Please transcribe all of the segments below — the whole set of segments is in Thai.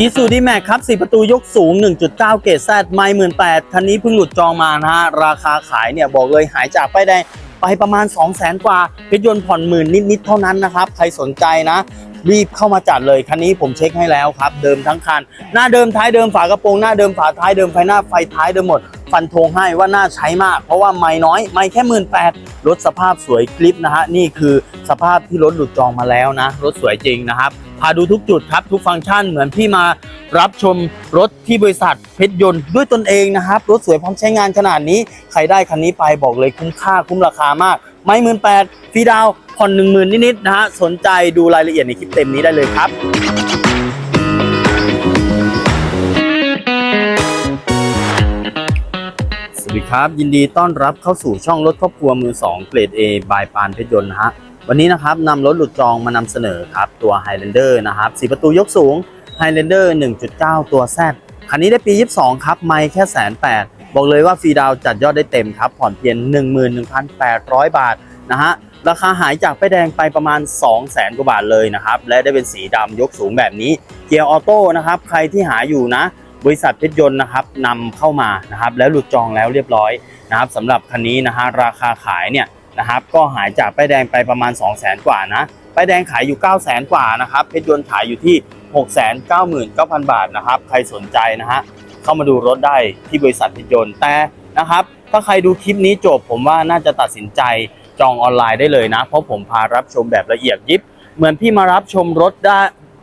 อีซูดีแม็กครับ 4 ประตูยกสูง 1.9 เกรดแซดไม่หมื่นแปดคันนี้เพิ่งหลุดจองมานะฮะ ราคาขายเนี่ยบอกเลยหายจากป้ายแดงไปประมาณ 2 0 0แสนกว่าเพชรยนต์ผ่อนหมื่นนิด ๆ เท่านั้นนะครับ ใครสนใจนะ รีบเข้ามาจัดเลย คันนี้ผมเช็คให้แล้วครับ เดิมทั้งคัน หน้าเดิมท้ายเดิมฝากระโปรงหน้าเดิมฝาท้ายเดิมไฟหน้าไฟท้ายเดิมหมด ฟันธงให้ว่าน่าใช้มาก เพราะว่าไม่น้อยไม่แค่หมื่นแปดรถสภาพสวยกริปนะฮะนี่คือสภาพที่รถหลุดจองมาแล้วนะรถสวยจริงนะครับ พาดูทุกจุดครับทุกฟังก์ชันเหมือนพี่มารับชมรถที่บริษัทเพชรยนต์ด้วยตนเองนะครับ รถสวยพร้อมใช้งานขนาดนี้ ใครได้คันนี้ไปบอกเลยคุ้มค่าคุ้มราคามาก ไม่หมื่นแปดฟรีดาวผ่อนหนึ่งหมื่นนิดๆนะฮะสนใจดูรายละเอียดในคลิปเต็มนี้ได้เลยครับสวัสดีครับ ยินดีต้อนรับเข้าสู่ช่องรถครอบครัวมือ 2 เกรด A บายปานเพชรยนต์นะฮะ วันนี้นะครับนำรถหลุดจองมานำเสนอครับตัว Highlander นะครับส4ประตูยกสูง Highlander 1.9 ตัว Z คันนี้ได้ปี 22 ครับ ไม่แค่แสนแปดบอกเลยว่าฟรีดาวจัดยอดได้เต็มครับ ผ่อนเพียง 11,800 บาทนะฮะราคาหายจากป้ายแดงไปประมาณ 200,000กว่าบาทเลยนะครับ และได้เป็นสีดำยกสูงแบบนี้ เกียร์ออโต้นะครับใครที่หาอยู่นะ บริษัทเพชรยนต์นะครับนำเข้ามานะครับแล้วหลุดจองแล้วเรียบร้อยนะครับสำหรับคันนี้นะฮะราคาขายเนี่ย นะครับ ก็หายจากป้ายแดงไปประมาณ 2 0 0 0 0 0 กว่านะป้ายแดงขายอยู่ 9 0 0 0 0 0 กว่านะครับ เพชรยนต์ขายอยู่ที่ 6 9 9 9 0 0 บาทนะครับ ใครสนใจนะฮะ เข้ามาดูรถได้ที่บริษัทเพชรยนต์แต่นะครับ ถ้าใครดูคลิปนี้จบ ผมว่าน่าจะตัดสินใจจองออนไลน์ได้เลยนะ เพราะผมพารับชมแบบละเอียดยิบ เหมือนพี่มารับชมรถได้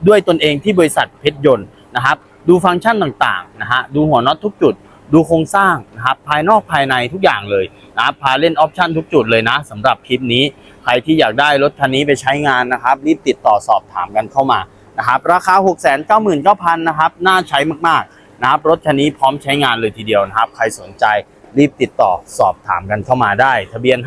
ด้วยตนเองที่บริษัทเพชรยนต์นะครับ ดูฟังก์ชันต่างๆนะฮะ ดูหัวน็อตทุกจุด ดูโครงสร้างนะครับ ภายนอกภายในทุกอย่างเลย นะพาเล่นออปชันทุกจุดเลยนะสำหรับคลิปนี้ ใครที่อยากได้รถคันนี้ไปใช้งานนะครับ รีบติดต่อสอบถามกันเข้ามานะครับราคา 6 9 9 0 0 0นะครับน่าใช้มากๆนะครับรถคันนี้พร้อมใช้งานเลยทีเดียวนะครับ ใครสนใจรีบติดต่อสอบถามกันเข้ามาได้ ทะเบียน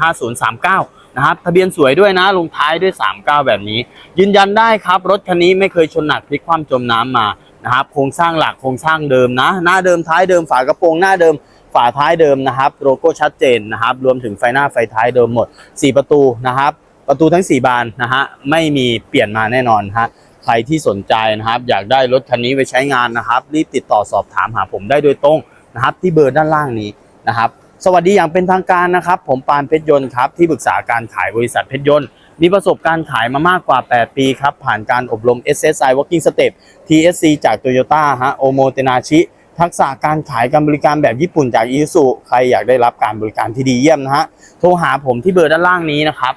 5039 นะครับ ทะเบียนสวยด้วยนะ ลงท้ายด้วย 39 แบบนี้ ยืนยันได้ครับ รถคันนี้ไม่เคยชนหนักพลิกคว่ำจมน้ำมานะครับ โครงสร้างหลักโครงสร้างเดิมนะ หน้าเดิมท้ายเดิมฝากระโปรงหน้าเดิมาท้ายเดิมนะครับ โลโก้ชัดเจนนะครับ รวมถึงไฟหน้าไฟท้ายเดิมหมด 4 ประตูนะครับ ประตูทั้ง 4 บานนะฮะไม่มีเปลี่ยนมาแน่นอนฮะใครที่สนใจนะครับ อยากได้รถคันนี้ไปใช้งานนะครับ รีบติดต่อสอบถามหาผมได้โดยตรงนะครับ ที่เบอร์ด้านล่างนี้นะครับสวัสดีอย่างเป็นทางการนะครับ ผมปานเพชรยนต์ครับที่ปรึกษาการขายบริษัทเพชรยนต์มีประสบการณ์ขายมามากกว่า 8 ปีครับ ผ่านการอบรม SSI Working Step TSC จาก Toyota ฮะโอโมเตนาชิ ทักษะการขายการบริการแบบญี่ปุ่นจาก i s u ใครอยากได้รับการบริการที่ดีเยี่ยมนะฮะ โทรหาผมที่เบอร์ด้านล่างนี้นะครับ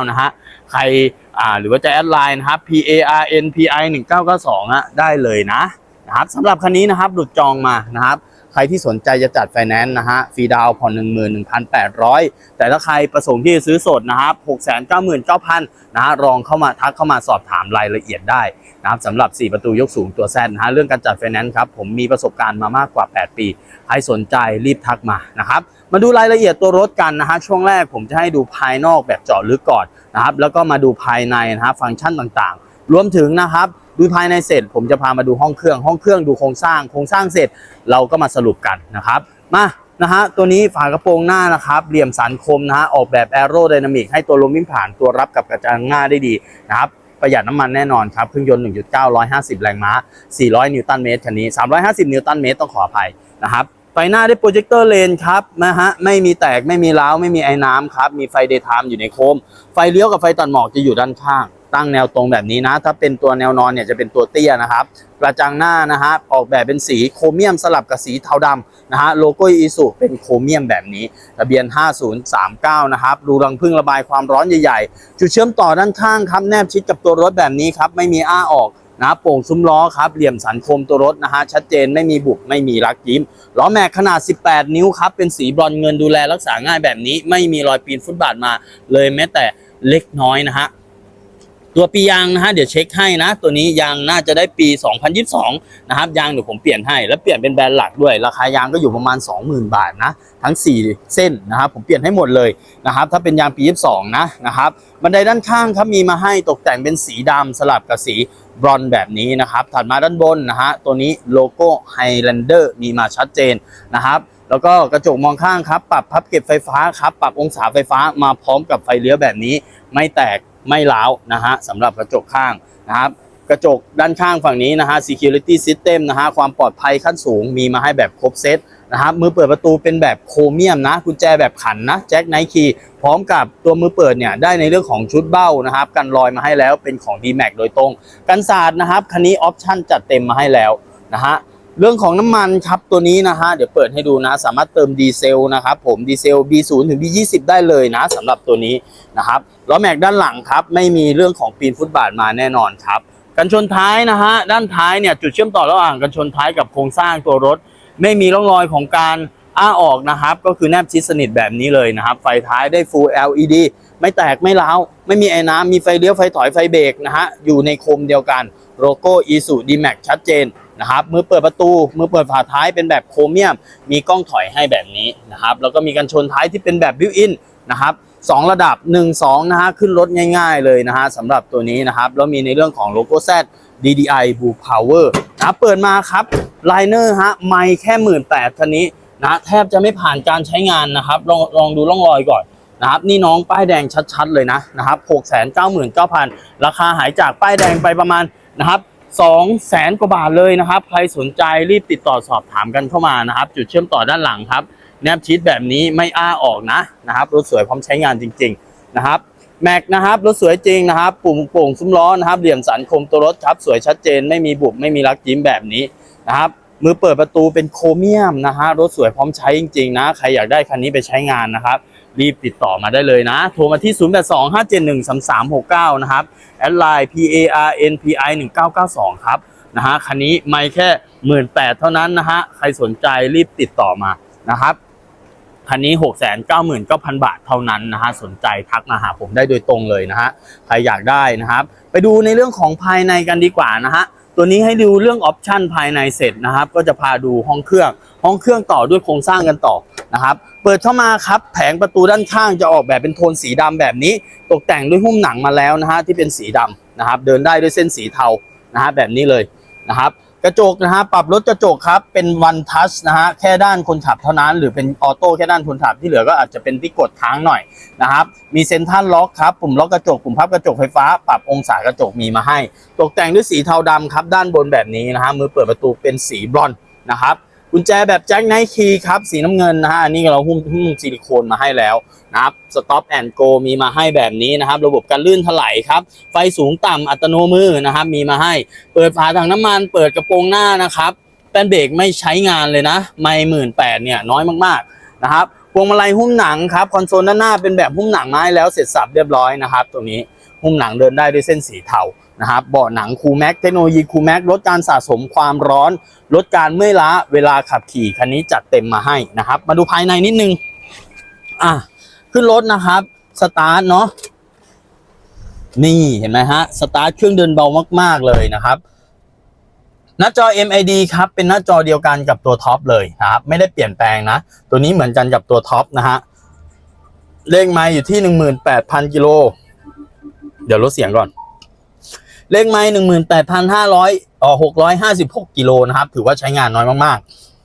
0825713369 นะฮะ ใครอ่าหรือว่าจะแอดไลน์นะครับ P A R N P I 1992ฮะได้เลยนะนะครับสำหรับคันนี้นะครับหลุดจองมานะครับใครที่สนใจจะจัดไฟแนนซ์นะฮะฟรีดาวน์ผ่อน 11,800 แต่ถ้าใครประสงค์ที่จะซื้อสดนะครับ 699,000นะฮะลองเข้ามาทักเข้ามาสอบถามรายละเอียดได้ นะครับสำหรับ 4 ประตูยกสูงตัวแซนนะฮะเรื่องการจัดไฟแนนซ์ครับผมมีประสบการณ์มามากกว่า 8 ปี ใครสนใจรีบทักมานะครับมาดูรายละเอียดตัวรถกันนะฮะช่วงแรกผมจะให้ดูภายนอกแบบเจาะลึกก่อนนะครับแล้วก็มาดูภายในนะฮะฟังก์ชันต่างๆ รวมถึงนะครับดูภายในเสร็จผมจะพามาดูห้องเครื่องห้องเครื่องดูโครงสร้างโครงสร้างเสร็จเราก็มาสรุปกันนะครับมานะฮะตัวนี้ฝากระโปรงหน้านะครับเหลี่ยมสันคมนะฮะออกแบบแอโรไดนามิกให้ตัวลมวิ่งผ่านตัวรับกับกระจังหน้าได้ดีนะครับ ประหยัดน้ำมันแน่นอนครับ เครื่องยนต์ 1.9 150 แรงม้า 400 นิวตันเมตรคันนี้ 350 นิวตันเมตรต้องขออภัยนะครับไฟหน้าได้โปรเจคเตอร์เลนครับนะฮะไม่มีแตกไม่มีร้าวไม่มีไอ้น้ำครับ มีไฟเดย์ไทม์อยู่ในโคม ไฟเลี้ยวกับไฟตัดหมอกจะอยู่ด้านข้าง ตั้งแนวตรงแบบนี้นะ ถ้าเป็นตัวแนวนอนเนี่ยจะเป็นตัวเตี้ยนะครับ กระจังหน้านะฮะออกแบบเป็นสีโครเมียมสลับกับสีเทาดำนะฮะโลโก้อีสุเป็นโครเมียมแบบนี้ทะเบียน 5039 นะครับรูรังพึ่งระบายความร้อนใหญ่ๆ จุดเชื่อมต่อด้านข้างครับแนบชิดกับตัวรถแบบนี้ครับไม่มีอ้าออกนะโป่งซุ้มล้อครับเหลี่ยมสันคมตัวรถนะฮะชัดเจนไม่มีบุบไม่มีรักยิ้มล้อแม็กขนาด 18 นิ้วครับเป็นสีบรอนเงินดูแลรักษาง่ายแบบนี้ ไม่มีรอยปีนฟุตบาทมาเลยแม้แต่เล็กน้อยนะฮะ ตัวปียางนะฮะเดี๋ยวเช็คให้นะ ตัวนี้ยางน่าจะได้ปี 2022 นะครับยางเดี๋ยวผมเปลี่ยนให้แล้วเปลี่ยนเป็นแบรนด์หลักด้วย ราคายางก็อยู่ประมาณ 20,000 บาทนะ ทั้ง 4 เส้นนะครับผมเปลี่ยนให้หมดเลยนะครับถ้าเป็นยางปี 22 นะนะครับบันไดด้านข้างครับมีมาให้ตกแต่งเป็นสีดำสลับกับสีบรอนซ์แบบนี้นะครับถัดมาด้านบนนะฮะตัวนี้โลโก้ Highlander มีมาชัดเจนนะครับแล้วก็กระจกมองข้างครับ ปรับพับเก็บไฟฟ้าครับ ปรับองศาไฟฟ้ามาพร้อมกับไฟเลี้ยวแบบนี้ ไม่แตก ไม่ร้าวนะฮะสำหรับกระจกข้างนะครับกระจกด้านข้างฝั่งนี้นะฮะ security system นะฮะความปลอดภัยขั้นสูงมีมาให้แบบครบเซตนะครับมือเปิดประตูเป็นแบบโครเมียมนะกุญแจแบบขันนะแจ็คไนคีพร้อมกับตัวมือเปิดเนี่ยได้ในเรื่องของชุดเบ้านะครับกันรอยมาให้แล้วเป็นของ d m a x โดยตรง กันศาสตร์นะครับคันนี้ออปชั่นจัดเต็มมาให้แล้วนะฮะ เรื่องของน้ำมันครับตัวนี้นะฮะเดี๋ยวเปิดให้ดูนะ สามารถเติมดีเซลนะครับผมดีเซล B0 ถึง B20 ได้เลยนะสำหรับตัวนี้นะครับล้อแม็กด้านหลังครับ ไม่มีเรื่องของปีนฟุตบาทมาแน่นอนครับกันชนท้ายนะฮะด้านท้ายเนี่ยจุดเชื่อมต่อระหว่างกันชนท้ายกับโครงสร้างตัวรถ ไม่มีร่องรอยของการอ้าออกนะครับ ก็คือแนบชิดสนิทแบบนี้เลยนะครับ ไฟท้ายได้ Full LED ไม่แตกไม่ร้าวไม่มีไอ้น้ำมีไฟเลี้ยวไฟถอยไฟเบรกนะฮะอยู่ในโคมเดียวกันโลโก้ Isuzu D-Max ชัดเจน นะครับมือเปิดประตูมือเปิดฝาท้ายเป็นแบบโครเมียม มีกล้องถอยให้แบบนี้นะครับแล้วก็มีกันชนท้ายที่เป็นแบบบิวอินนะครับสองระดับ 1 2 นะฮะขึ้นรถง่าย ๆ เลยนะฮะสำหรับตัวนี้นะครับ แล้วมีในเรื่องของโลโก้ Z DDI Blue Power นะเปิดมาครับไลเนอร์ฮะไม่แค่หมื่นแปดคันนี้นะแทบจะไม่ผ่านการใช้งานนะครับ ลองลองดูร่องรอยก่อนนะครับนี่น้องป้ายแดงชัดๆเลยนะนะครับ6 9 9 0 0 0ราคาหายจากป้ายแดงไปประมาณนะครับ 2แสนกว่าบาทเลยนะครับ ใครสนใจรีบติดต่อสอบถามกันเข้ามานะครับ จุดเชื่อมต่อด้านหลังครับ แนบชิดแบบนี้ไม่อ้าออกนะนะครับรถสวยพร้อมใช้งานจริง ๆ นะครับแม็กนะครับรถสวยจริงนะครับ ปุ่มโป่งซุ้มล้อนะครับเหลี่ยมสันคมตัวรถครับสวยชัดเจน ไม่มีบุบไม่มีรักยิ้มแบบนี้นะครับมือเปิดประตูเป็นโครเมียมนะฮะรถสวยพร้อมใช้จริง ๆ นะ ใครอยากได้คันนี้ไปใช้งานนะครับ รีบติดต่อมาได้เลยนะ โทรมาที่ 0825713369 นะครับ แอดไลน์ PARNPI 1992 ครับนะฮะคันนี้ไม่แค่หมื่นแปดเท่านั้นนะฮะใครสนใจรีบติดต่อมานะครับคันนี้ 6 9 9 0 0 0 บาทเท่านั้นนะฮะสนใจทักมาหาผมได้โดยตรงเลยนะฮะใครอยากได้นะครับ ไปดูในเรื่องของภายในกันดีกว่านะฮะ ตัวนี้ให้ดูเรื่องออปชันภายในเสร็จนะครับ ก็จะพาดูห้องเครื่อง ห้องเครื่องต่อด้วยโครงสร้างกันต่อนะครับ เปิดเข้ามาครับ แผงประตูด้านข้างจะออกแบบเป็นโทนสีดำแบบนี้ ตกแต่งด้วยหุ้มหนังมาแล้วนะฮะที่เป็นสีดำนะครับ เดินได้ด้วยเส้นสีเทานะฮะแบบนี้เลยนะครับ กระจกนะฮะปรับลดกระจกครับเป็นวันทัชนะฮะแค่ด้านคนขับเท่านั้น หรือเป็นออโต้แค่ด้านคนขับที่เหลือก็อาจจะเป็นที่กดค้างหน่อยนะครับมีเซ็นทรัลล็อกครับปุ่มล็อกกระจกปุ่มพับกระจกไฟฟ้า ปรับองศากระจกมีมาให้ ตกแต่งด้วยสีเทาดำครับด้านบนแบบนี้นะฮะมือเปิดประตูเป็นสีบรอนนะครับ กุญแจแบบแจ็คไนท์คีครับ สีน้ำเงินนะฮะอันนี้เราหุ้มหุ้มซิลิโคนมาให้แล้วนะครับสต็อปแอนด์โกมีมาให้แบบนี้นะครับ ระบบการลื่นถลายครับ ไฟสูงต่ำอัตโนมือนะครับ มีมาให้ เปิดฝาถังน้ำมัน เปิดกระโปรงหน้านะครับแป้นเบรกไม่ใช้งานเลยนะ ไม่หมื่นแปดเนี่ยน้อยมากๆนะครับพวงมาลัยหุ้มหนังครับคอนโซลด้านหน้าเป็นแบบหุ้มหนังไม้แล้วเสร็จสับเรียบร้อยนะครับ ตัวนี้หุ้มหนังเดินได้ด้วยเส้นสีเทา นะครับเบาะหนังคูแม็กเทคโนโลยีคูแม็กลดการสะสมความร้อน ลดการเมื่อยล้าเวลาขับขี่คันนี้จัดเต็มมาให้นะครับ มาดูภายในนิดนึงอะขึ้นรถนะครับสตาร์ทเนาะนี่เห็นไหมฮะสตาร์ทเครื่องเดินเบามาก ๆเลยนะครับหน้าจอ MID ครับเป็นหน้าจอเดียวกันกับตัวท็อปเลยนะครับไม่ได้เปลี่ยนแปลงนะ ตัวนี้เหมือนกันกับตัวท็อปนะฮะเลขไม้อยู่ที่ 18,000กิโลเดี๋ยวลดเสียงก่อน เลขไม้หนึ่งหมื่นแปดพันห้าร้อยอ๋อหกร้อยห้าสิบหกิโลนะครับ ถือว่าใช้งานน้อยมาก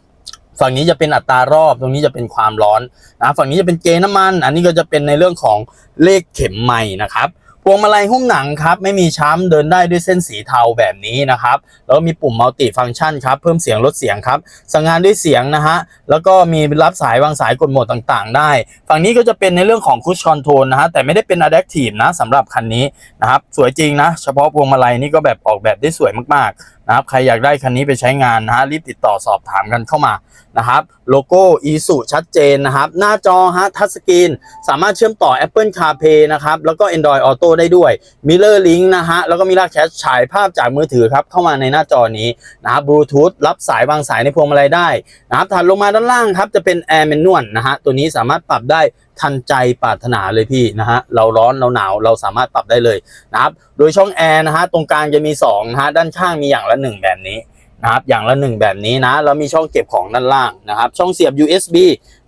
ๆ ฝั่งนี้จะเป็นอัตรารอบ ตรงนี้จะเป็นความร้อนนะ ฝั่งนี้จะเป็นเกณฑ์น้ำมัน อันนี้ก็จะเป็นในเรื่องของเลขเข็มไม้นะครับ พวงมาลัยหุ้มหนังครับไม่มีช้ำเดินได้ด้วยเส้นสีเทาแบบนี้นะครับแล้วก็มีปุ่มมัลติฟังก์ชันครับเพิ่มเสียงลดเสียงครับสั่งงานด้วยเสียงนะฮะแล้วก็มีรับสายวางสายกดโหมดต่างๆ ได้ ฝั่งนี้ก็จะเป็นในเรื่องของคุชคอนโทรลนะฮะแต่ไม่ได้เป็นอะแดปทีฟนะสำหรับคันนี้นะครับสวยจริงนะเฉพาะพวงมาลัยนี่ก็แบบออกแบบได้สวยมากๆ นะครับใครอยากได้คันนี้ไปใช้งานนะฮะรีบติดต่อสอบถามกันเข้ามานะครับโลโก้อีสุชัดเจนนะครับ หน้าจอฮะทัชสกรีนสามารถเชื่อมต่อ Apple CarPlay นะครับ แล้วก็ Android Auto ได้ด้วย Mirror Link นะฮะแล้วก็มีลากแชฉายภาพจากมือถือครับ เข้ามาในหน้าจอนี้นะครับบลูทูธรับสายวางสายในพวงมาลัยได้นะครับถัดลงมาด้านล่างครับ จะเป็น Air Manual นะฮะตัวนี้สามารถปรับได้ทันใจปรารถนาเลยพี่นะฮะเราร้อนเราหนาวเราสามารถปรับได้เลยนะครับโดยช่องแอร์นะฮะตรงกลางจะมี2นะฮะด้านข้างมีอย่างละ1แบบนี้นะครับอย่างละ1แบบนี้นะแล้วมีช่องเก็บของด้านล่างนะครับ ช่องเสียบ USB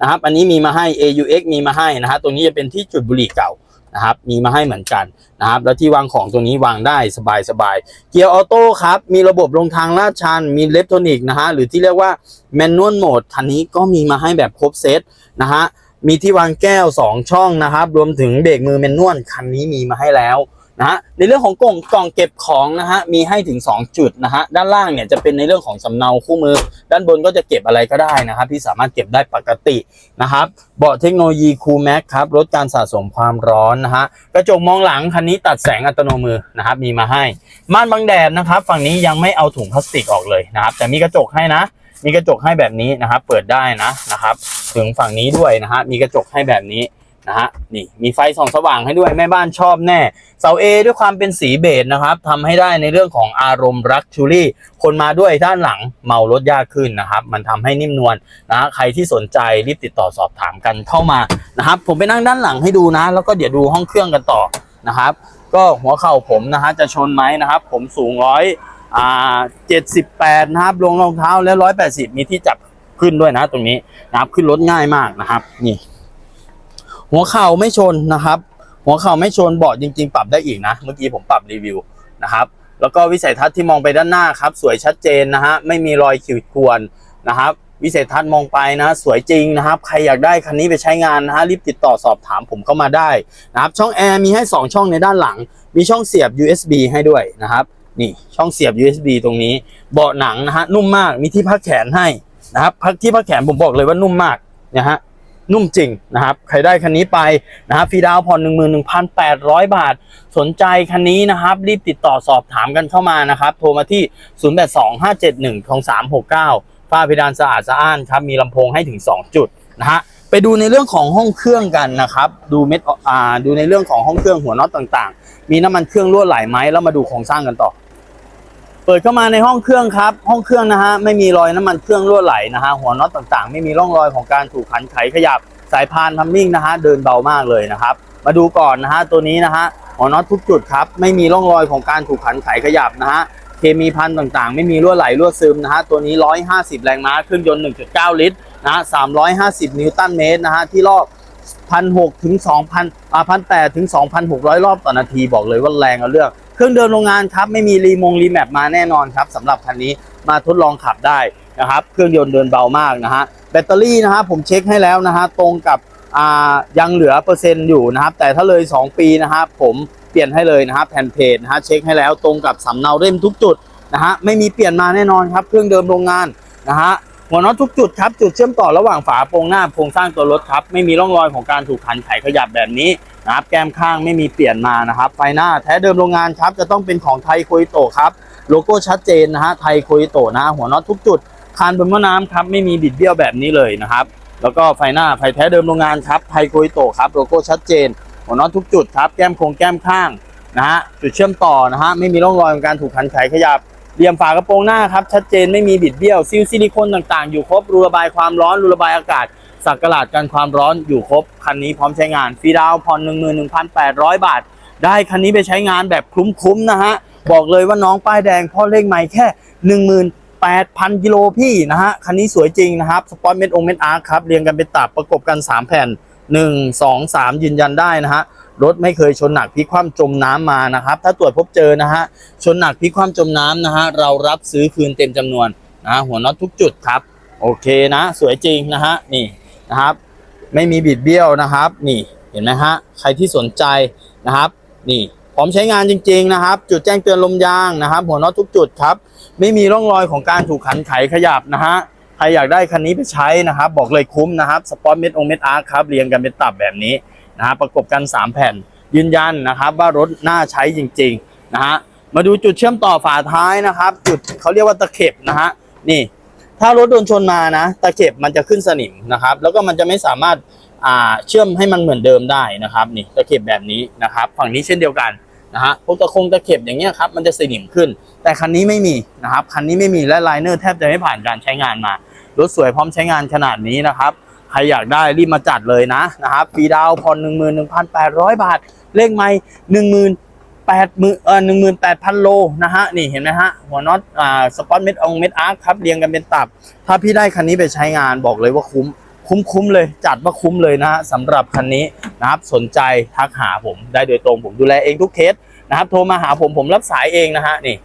นะครับ อันนี้มีมาให้ AUX มีมาให้นะฮะตรงนี้จะเป็นที่จุดบุหรี่เก่านะครับ มีมาให้เหมือนกันนะครับ แล้วที่วางของตรงนี้วางได้สบายสบายๆเกียร์ออโต้ครับ มีระบบลงทางลาดชัน มีเลฟโทนิกนะฮะ หรือที่เรียกว่าแมนนวลโหมดคันนี้ก็มีมาให้แบบครบเซตนะฮะ มีที่วางแก้ว 2 ช่องนะครับ รวมถึงเบรกมือแมนนวลคันนี้มีมาให้แล้ว นะฮะในเรื่องของกล่องกล่องเก็บของนะฮะมีให้ถึง 2 จุดนะฮะด้านล่างเนี่ยจะเป็นในเรื่องของสำเนาคู่มือ ด้านบนก็จะเก็บอะไรก็ได้นะครับที่สามารถเก็บได้ปกตินะครับเบาะเทคโนโลยีคูลแม็กครับลดการสะสมความร้อนนะฮะกระจกมองหลังคันนี้ตัดแสงอัตโนมือนะครับมีมาให้ ม่านบังแดดนะครับ ฝั่งนี้ยังไม่เอาถุงพลาสติกออกเลยนะครับแต่มีกระจกให้นะมีกระจกให้แบบนี้นะครับ เปิดได้นะนะครับ ถึงฝั่งนี้ด้วยนะฮะมีกระจกให้แบบนี้ นะฮะนี่มีไฟส่องสว่างให้ด้วยแม่บ้านชอบแน่ เสาเอด้วยความเป็นสีเบจนะครับทำให้ได้ในเรื่องของอารมณ์รักชูรี่ คนมาด้วยด้านหลังเมารถยากขึ้นนะครับ มันทำให้นิ่มนวลนะฮะใครที่สนใจรีบติดต่อสอบถามกันเข้ามานะครับ ผมไปนั่งด้านหลังให้ดูนะ แล้วก็เดี๋ยวดูห้องเครื่องกันต่อนะครับ ก็หัวเข่าผมนะฮะจะชนไหมนะครับ ผมสูงร้อยอ่าเจ็ดสิบแปดนะครับลงรองเท้าแล้วร้อยแปดสิบมีที่จับขึ้นด้วยนะตรงนี้นะครับขึ้นรถง่ายมากนะครับ นี่ หัวเข่าไม่ชนนะครับ หัวเข่าไม่ชนเบาะจริง ๆ ปรับได้อีกนะ เมื่อกี้ผมปรับรีวิวนะครับ แล้วก็วิสัยทัศน์ที่มองไปด้านหน้าครับ สวยชัดเจนนะฮะไม่มีรอยขีดข่วนนะครับ วิสัยทัศน์มองไปนะ สวยจริงนะครับ ใครอยากได้คันนี้ไปใช้งานนะฮะรีบติดต่อสอบถามผมเข้ามาได้นะครับ ช่องแอร์มีให้ 2 ช่องในด้านหลัง มีช่องเสียบ USB ให้ด้วยนะครับนี่ช่องเสียบ USB ตรงนี้เบาะหนังนะฮะนุ่มมากมีที่พักแขนให้นะครับพักที่พักแขนผมบอกเลยว่านุ่มมากนะฮะ นุ่มจริงนะครับ ใครได้คันนี้ไปนะครับฟรีดาวน์ผ่อน11,800 บาท สนใจคันนี้นะครับ รีบติดต่อสอบถามกันเข้ามานะครับ โทรมาที่ 082571ของ369ฝ้าเพดานสะอาดสะอ้านครับ มีลำโพงให้ถึง 2 จุดนะฮะไปดูในเรื่องของห้องเครื่องกันนะครับ ดูเม็ดอ่าดูในเรื่องของห้องเครื่องหัวน็อตต่างๆ มีน้ำมันเครื่องรั่วไหลไหมแล้วมาดูโครงสร้างกันต่อ เปิดเข้ามาในห้องเครื่องครับ ห้องเครื่องนะฮะไม่มีรอยน้ำมันเครื่องรั่วไหลนะฮะหัวน็อตต่างๆ ไม่มีร่องรอยของการถูกขันไขขยับสายพานทัมมิ่งนะฮะเดินเบามากเลยนะครับ มาดูก่อนนะฮะตัวนี้นะฮะหัวน็อตทุกจุดครับไม่มีร่องรอยของการถูกขันไขขยับนะฮะเคมีพันต่างๆ ไม่มีรั่วไหลรั่วซึมนะฮะตัวนี้ 150 แรงม้าเครื่องยนต์ 1.9 ลิตรนะฮะ350 นิวตันเมตรนะฮะที่รอบ1,600ถึง2,000อ่า1,800ถึง2,600 รอบต่อนาทีบอกเลยว่าแรงเอาเรื่อง เครื่องเดินโรงงานครับไม่มีรีมงรีแมปมาแน่นอนครับสำหรับคันนี้มาทดลองขับได้นะครับ เครื่องยนต์เดินเบามากนะฮะแบตเตอรี่นะฮะผมเช็คให้แล้วนะฮะตรงกับอ่ายังเหลือเปอร์เซ็นต์อยู่นะครับ แต่ถ้าเลย 2 ปีนะฮะผมเปลี่ยนให้เลยนะครับแผ่นเพจนะฮะเช็คให้แล้วตรงกับสำเนาเล่มทุกจุดนะฮะไม่มีเปลี่ยนมาแน่นอนครับเครื่องเดิมโรงงานนะฮะหัวน็อตทุกจุดครับจุดเชื่อมต่อระหว่างฝาโปรงหน้าโครงสร้างตัวรถครับไม่มีร่องรอยของการถูกขันไขขยับแบบนี้ นะครับแก้มข้างไม่มีเปลี่ยนมานะครับ ไฟหน้าแท้เดิมโรงงานครับ จะต้องเป็นของไทยโคอิโตครับ โลโก้ชัดเจนนะฮะไทยโคอิโตนะหัวน็อตทุกจุด คานบนหม้อน้ำครับไม่มีบิดเบี้ยวแบบนี้เลยนะครับ แล้วก็ไฟหน้าไฟแท้เดิมโรงงานครับไทยโคอิโตครับโลโก้ชัดเจน หัวน็อตทุกจุดครับแก้มโครงแก้มข้างนะฮะจุดเชื่อมต่อนะฮะไม่มีร่องรอยของการถูกขันไขขยับเหลี่ยมฝากระโปรงหน้าครับชัดเจนไม่มีบิดเบี้ยวซิลซิลิโคนต่างๆ อยู่ครบรูระบายความร้อนรูระบายอากาศ สักกะลาดกันความร้อนอยู่ครบ คันนี้พร้อมใช้งานฟรีดาวน์ผ่อน11,800 บาท ได้คันนี้ไปใช้งานแบบคุ้มๆนะฮะ บอกเลยว่าน้องป้ายแดงพ่อเลขใหม่แค่ 18,000กิโลพี่นะฮะ คันนี้สวยจริงนะครับ สปอร์ตเมดองเมดอาร์คครับ เรียงกันเป็นตับประกบกัน 3 แผ่น 1 2 3 ยืนยันได้นะฮะรถไม่เคยชนหนักพลิกคว่ำจมน้ำมานะครับ ถ้าตรวจพบเจอนะฮะชนหนักพลิกคว่ำจมน้ำนะฮะเรารับซื้อคืนเต็มจำนวนนะหัวน็อตทุกจุดครับ โอเคนะ สวยจริงนะฮะนี่ นะครับ ไม่มีบิดเบี้ยวนะครับ นี่เห็นไหมฮะใครที่สนใจนะครับ นี่พร้อมใช้งานจริง ๆ นะครับ จุดแจ้งเตือนลมยางนะครับ หัวน็อตทุกจุดครับ ไม่มีร่องรอยของการถูกขันไขขยับนะฮะใครอยากได้คันนี้ไปใช้นะครับ บอกเลยคุ้มนะครับสปอร์ตเม็ดองเม็ดอาร์ครับเรียงกันเป็นตับแบบนี้นะฮะประกบกัน 3 แผ่น ยืนยันนะครับ ว่ารถน่าใช้จริง ๆ นะฮะมาดูจุดเชื่อมต่อฝาท้ายนะครับ จุดเขาเรียกว่าตะเข็บนะฮะนี่ ถ้ารถโดนชนมานะ ตะเข็บมันจะขึ้นสนิมนะครับ แล้วก็มันจะไม่สามารถอ่าเชื่อมให้มันเหมือนเดิมได้นะครับนี่ตะเข็บแบบนี้นะครับ ฝั่งนี้เช่นเดียวกันนะฮะพวกตะคงตะเข็บอย่างเงี้ยครับมันจะสนิมขึ้น แต่คันนี้ไม่มีนะครับคันนี้ไม่มีและไลเนอร์แทบจะไม่ผ่านการใช้งานมารถสวยพร้อมใช้งานขนาดนี้นะครับใครอยากได้รีบมาจัดเลยนะนะครับฟรีดาวน์ผ่อนหนึ่งหมื่นหนึ่งพันแปดร้อยบาทเลขไม่หนึ่งหมื่น แปดหมื่นเอ่อหนึ่งหมื่นแปดพันโลนะฮะนี่เห็นไหมฮะหัวน็อตอ่าสปอตเม็ดองเม็ดอาร์คครับเรียงกันเป็นตับ ถ้าพี่ได้คันนี้ไปใช้งานบอกเลยว่าคุ้มคุ้มคุ้มเลยจัดว่าคุ้มเลยนะฮะสำหรับคันนี้นะครับสนใจทักหาผมได้โดยตรงผมดูแลเองทุกเคสนะครับโทรมาหาผมผมรับสายเองนะฮะนี่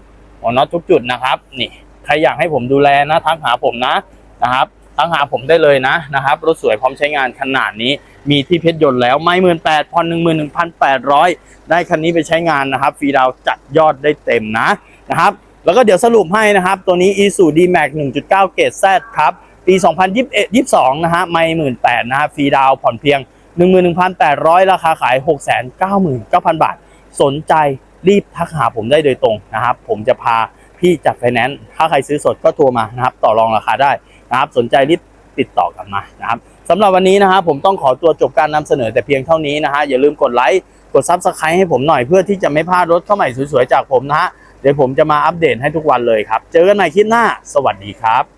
หัวน็อตทุกจุดนะครับนี่ใครอยากให้ผมดูแลนะทักหาผมนะนะครับทักหาผมได้เลยนะนะครับรถสวยพร้อมใช้งานขนาดนี้ มีที่เพชรยนต์แล้วไม่หมื่นแปดพอนหนึ่งหมื่นหนึ่งพันแปดร้อยได้คันนี้ไปใช้งานนะครับฟรีดาวจัดยอดได้เต็มนะนะครับแล้วก็เดี๋ยวสรุปให้นะครับ ตัวนี้ e s u d max 1.9 เกรด Z ครับ ปี 2021 22 นะฮะไม่หมื่นแปดนะฮะฟรีดาวผ่อนเพียง 11,800 ราคาขาย 699,000 บาท สนใจรีบทักหาผมได้โดยตรงนะครับ ผมจะพาพี่จัดไฟแนนซ์ถ้าใครซื้อสดก็โทรมานะครับ ต่อรองราคาได้นะครับ สนใจรีบติดต่อกลับมานะครับ สำหรับวันนี้นะครับผมต้องขอตัวจบการนำเสนอแต่เพียงเท่านี้นะฮะอย่าลืมกดไลค์กดซับสไครต์ให้ผมหน่อยเพื่อที่จะไม่พลาดรถเข้าใหม่สวยๆจากผมนะฮะเดี๋ยวผมจะมาอัปเดตให้ทุกวันเลยครับ เจอกันใหม่คลิปหน้า สวัสดีครับ